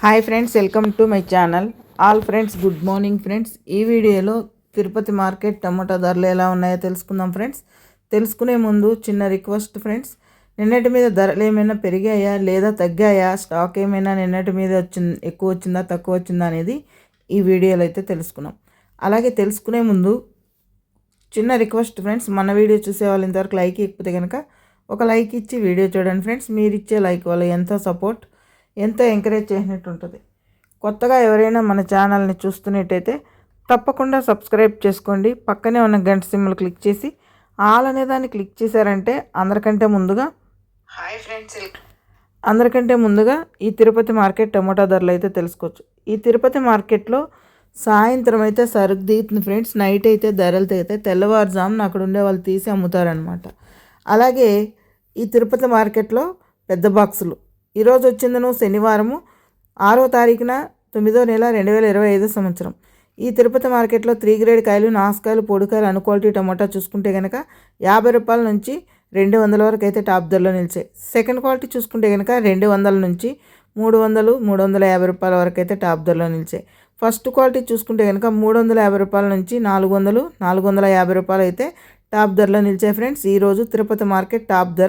Hi friends welcome to my channel all friends good morning friends ఈ వీడియోలో Tirupati market టమాటా ధరలు ఎలా ఉన్నాయో తెలుసుకుందాం ఫ్రెండ్స్ తెలుసుకునే ముందు చిన్న రిక్వెస్ట్ ఫ్రెండ్స్ నిన్నటి మీద ధరలు ఏమైనా పెరిగాయా లేదా తగ్గాయా? స్టాక్ ఏమైనా నిన్నటి మీద వచ్చింది ఎక్కువ వచ్చిందా తక్కువ వచ్చిందా అనేది ఈ వీడియోలో అయితే తెలుసుకున్నాం. అలాగే తెలుసుకునే ముందు చిన్న రిక్వెస్ట్ ఫ్రెండ్స్ మన వీడియో చూసే వాళ్ళు ఇంతవరకు లైక్ ఇకపోతే కనుక ఒక లైక్ ఇచ్చి వీడియో చూడండి ఫ్రెండ్స్ మీరు ఇచ్చే లైక్ వల్ల ఎంతో సపోర్ట్ ఎంతో ఎంకరేజ్ చేసినట్టు ఉంటుంది కొత్తగా ఎవరైనా మన ఛానల్ని చూస్తున్నట్టయితే తప్పకుండా సబ్స్క్రైబ్ చేసుకోండి. పక్కనే ఉన్న గంట సింబల్ క్లిక్ చేసి ఆల్ అనే దాన్ని క్లిక్ చేశారంటే అందరికంటే ముందుగా హాయ్ ఫ్రెండ్స్ అందరికంటే ముందుగా ఈ తిరుపతి మార్కెట్ టమోటా ధరలు అయితే తెలుసుకోవచ్చు. ఈ తిరుపతి మార్కెట్లో సాయంత్రం అయితే సరుకు దిగుతుంది ఫ్రెండ్స్ నైట్ అయితే ధరలు దిగుతాయి. తెల్లవారుజామున అక్కడ ఉండే వాళ్ళు తీసి అమ్ముతారనమాట అలాగే ఈ తిరుపతి మార్కెట్లో పెద్ద బాక్సులు ఈరోజు వచ్చిందను శనివారము. ఆరో తారీఖున తొమ్మిదో నెల రెండు వేల ఇరవై ఐదో సంవత్సరం. ఈ తిరుపతి మార్కెట్లో త్రీ గ్రేడ్ కాయలు నాసుకాయలు పొడికాయలు అను క్వాలిటీ టమోటా చూసుకుంటే కనుక యాభై రూపాయల నుంచి రెండు వందల వరకు అయితే టాప్ ధరలో నిలిచాయి. సెకండ్ క్వాలిటీ చూసుకుంటే కనుక రెండు వందల నుంచి మూడు వందలు మూడు వందల యాభై రూపాయల వరకు అయితే టాప్ ధరలో నిలిచాయి. ఫస్ట్ క్వాలిటీ చూసుకుంటే కనుక మూడు వందల యాభై రూపాయల నుంచి నాలుగు వందలు నాలుగు వందల యాభై రూపాయలు అయితే టాప్ ధరలో నిలిచాయి ఫ్రెండ్స్. ఈరోజు తిరుపతి మార్కెట్ టాప్ ధర